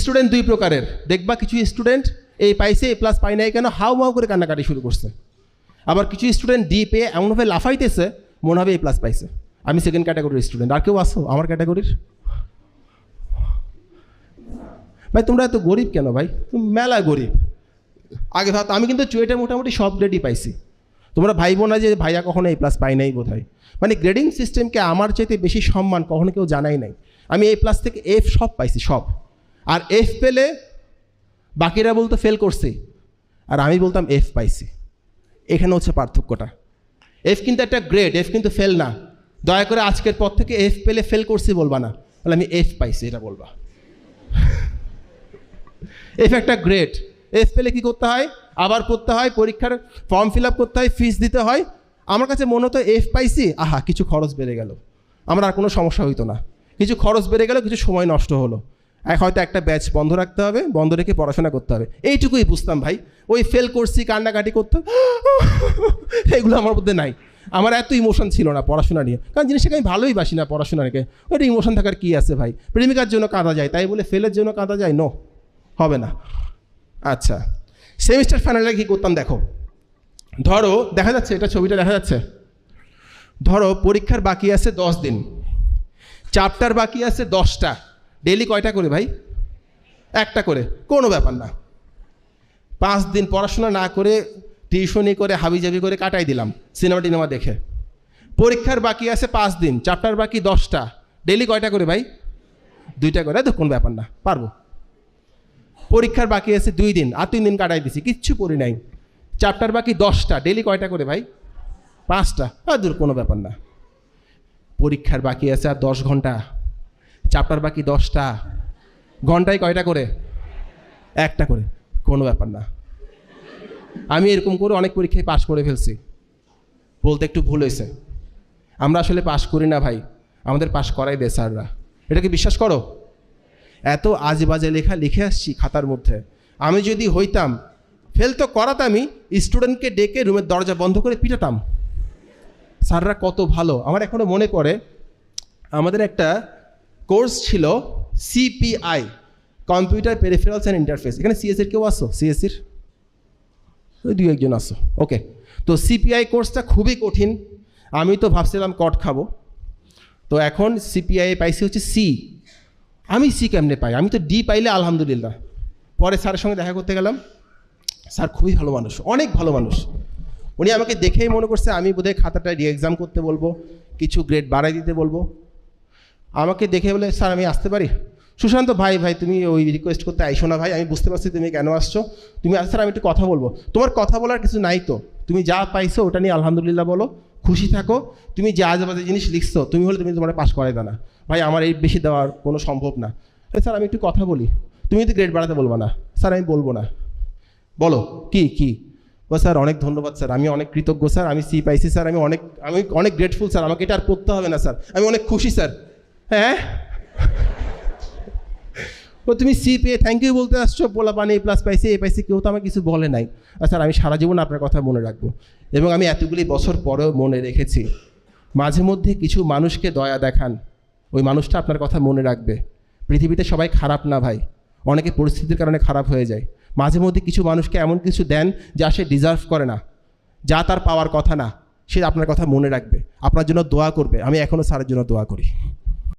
Student দুই প্রকারের। দেখবা কিছু স্টুডেন্ট এই পাইছে, এ প্লাস পাই নাই কেন, হাউ মাউ করে কান্নাকাটি শুরু করছে। আবার কিছু স্টুডেন্ট ডি পেয়ে এমনভাবে লাফাইতেছে, মনে হবে এ প্লাস পাইছে। আমি সেকেন্ড ক্যাটাগরির স্টুডেন্ট আর কেউ আসো আমার ক্যাটাগরির ভাই, তোমরা এত গরিব কেন ভাই? মেলা গরিব। আগে ভাবতো, আমি কিন্তু চুয়েটে মোটামুটি সব গ্রেডই পাইছি। তোমরা ভাইবো না যে ভাইয়া কখনো এই প্লাস পাই নাই বোধ হয় মানে গ্রেডিং সিস্টেমকে আমার চাইতে বেশি সম্মান কখনো কেউ জানাই নাই। আমি এই প্লাস থেকে এফ সব পাইছি, সব। আর এফ পেলে বাকিরা বলতো ফেল করছি। আর আমি বলতাম এফ পাইছি। এখানে হচ্ছে পার্থক্যটা। এফ কিন্তু একটা গ্রেড এফ কিন্তু ফেল না। দয়া করে আজকের পর থেকে এফ পেলে ফেল করছি বলবা না। তাহলে আমি এফ পাইছি, এটা বলবা। এফ একটা গ্রেড এফ পেলে কী করতে হয়? আবার পড়তে হয়, পরীক্ষার ফর্ম ফিল আপ করতে হয় ফিস দিতে হয়। আমার কাছে মনে হতো এফ পাইছি, আহা, কিছু খরচ বেড়ে গেল। আমার আর কোনো সমস্যা হইতো না। কিছু খরচ বেড়ে গেল, কিছু সময় নষ্ট হলো। হয়তো একটা ব্যাচ বন্ধ রাখতে হবে, বন্ধ রেখে পড়াশোনা করতে হবে। এইটুকুই বুঝতাম ভাই। ওই ফেল করছি, কান্নাকাটি করতাম। এগুলো আমার মধ্যে নাই। আমার এত ইমোশন ছিল না পড়াশোনা নিয়ে। কারণ জিনিসটাকে আমি ভালোই বাসি না পড়াশোনাকে ওইটা ইমোশন থাকার কী আছে ভাই? প্রেমিকার জন্য কাঁদা যায়, তাই বলে ফেলের জন্য কাঁদা যায়? নো হবে না। আচ্ছা সেমিস্টার ফাইনালে কী করতাম দেখো। ধরো, দেখা যাচ্ছে, এটা ছবিটা দেখা যাচ্ছে। ধরো, পরীক্ষার বাকি আছে দশ দিন। চ্যাপ্টার বাকি আছে দশটা। ডেলি কয়টা করে ভাই? একটা করে। কোনো ব্যাপার না। পাঁচ দিন পড়াশোনা না করে টিউশনি করে, হাবিজাবি করে কাটাই দিলাম, সিনেমা টিনেমা দেখে। পরীক্ষার বাকি আছে পাঁচ দিন চ্যাপ্টার বাকি দশটা। ডেলি কয়টা করে ভাই? দুইটা করে, তো কোনো ব্যাপার না, পারব। পরীক্ষার বাকি আছে দুই দিন, আর তিন দিন কাটাই দিছি, কিচ্ছু পড়ি নাই। চ্যাপ্টার বাকি দশটা ডেলি কয়টা করে ভাই? পাঁচটা, আর দূর কোনো ব্যাপার না। পরীক্ষার বাকি আছে আর দশ ঘণ্টা। চ্যাপ্টার বাকি দশটা। ঘন্টায় কয়টা করে? একটা করে। কোনো ব্যাপার না। আমি এরকম করে অনেক পরীক্ষায় পাশ করে ফেলছি। বলতে একটু ভুল হয়েছে। আমরা আসলে পাশ করি না ভাই। আমাদের পাশ করাই দেয় স্যাররা। এটা কি বিশ্বাস করো? এত আজে বাজে লেখা, লিখে আসছি খাতার মধ্যে। আমি যদি হইতাম, ফেল তো করাতামই, স্টুডেন্টকে ডেকে রুমের দরজা বন্ধ করে পিটাতাম। স্যাররা কত ভালো। আমার এখনও মনে পড়ে, আমাদের একটা কোর্স ছিল CPI computer peripherals and interface এখানে সিএসির কেউ আসো সিএসির ওই দুই একজন আসো ওকে তো সিপিআই কোর্সটা খুবই কঠিন। আমি তো ভাবছিলাম কট খাব। তো এখন সিপিআই পাইছি হচ্ছে সি আমি সি কেমনে পাই? আমি তো ডি পাইলে আলহামদুলিল্লাহ। পরে স্যারের সঙ্গে দেখা করতে গেলাম। স্যার খুবই ভালো মানুষ, অনেক ভালো মানুষ। উনি আমাকে দেখেই মনে করছে, আমি বোধহয় খাতাটা রি এক্সাম করতে বলব, কিছু গ্রেড বাড়াই দিতে বলব। আমাকে দেখে বলে, স্যার, আমি আসতে পারি? সুশান্ত, ভাই ভাই, তুমি ওই রিকোয়েস্ট করতে আইসো না, ভাই, আমি বুঝতে পারছি তুমি কেন আসছো। তুমি আস, স্যার, আমি একটু কথা বলব। তোমার কথা বলার কিছু নাই তো। তুমি যা পাইছো ওটা নিয়ে আলহামদুলিল্লাহ বলো। খুশি থাকো। তুমি যে আজেবাজে জিনিস লিখছো, তুমি হলে তুমি তোমার পাস করাই না। ভাই, আমার এই বেশি দেওয়ার কোনো সম্ভব না। স্যার, আমি একটু কথা বলি। তুমি তো গ্রেড বাড়াতে বলব না। স্যার, আমি বলব না। বলো, কি কি? ও স্যার, অনেক ধন্যবাদ, স্যার। আমি অনেক কৃতজ্ঞ, স্যার। আমি সি পাইছি, স্যার। আমি অনেক আমি অনেক গ্রেটফুল স্যার। আমাকে এটা আর পড়তে হবে না, স্যার। আমি অনেক খুশি, স্যার। হ্যাঁ? ও তুমি সি পেয়ে থ্যাংক ইউ বলতে আসছো, পোলা পানি এ প্লাস পাইছি এ পাইছি, কেউ তো আমাকে কিছু বলে নাই। স্যার আমি সারা জীবন আপনার কথা মনে রাখব। এবং আমি এতগুলি বছর পরেও মনে রেখেছি। মাঝে মধ্যে কিছু মানুষকে দয়া দেখান। ওই মানুষটা আপনার কথা মনে রাখবে। পৃথিবীতে সবাই খারাপ না ভাই। অনেকে পরিস্থিতির কারণে খারাপ হয়ে যায়। মাঝে মধ্যে কিছু মানুষকে এমন কিছু দেন যা সে ডিজার্ভ করে না। যা তার পাওয়ার কথা না। সে আপনার কথা মনে রাখবে। আপনার জন্য দোয়া করবে। আমি এখনও স্যারের জন্য দোয়া করি।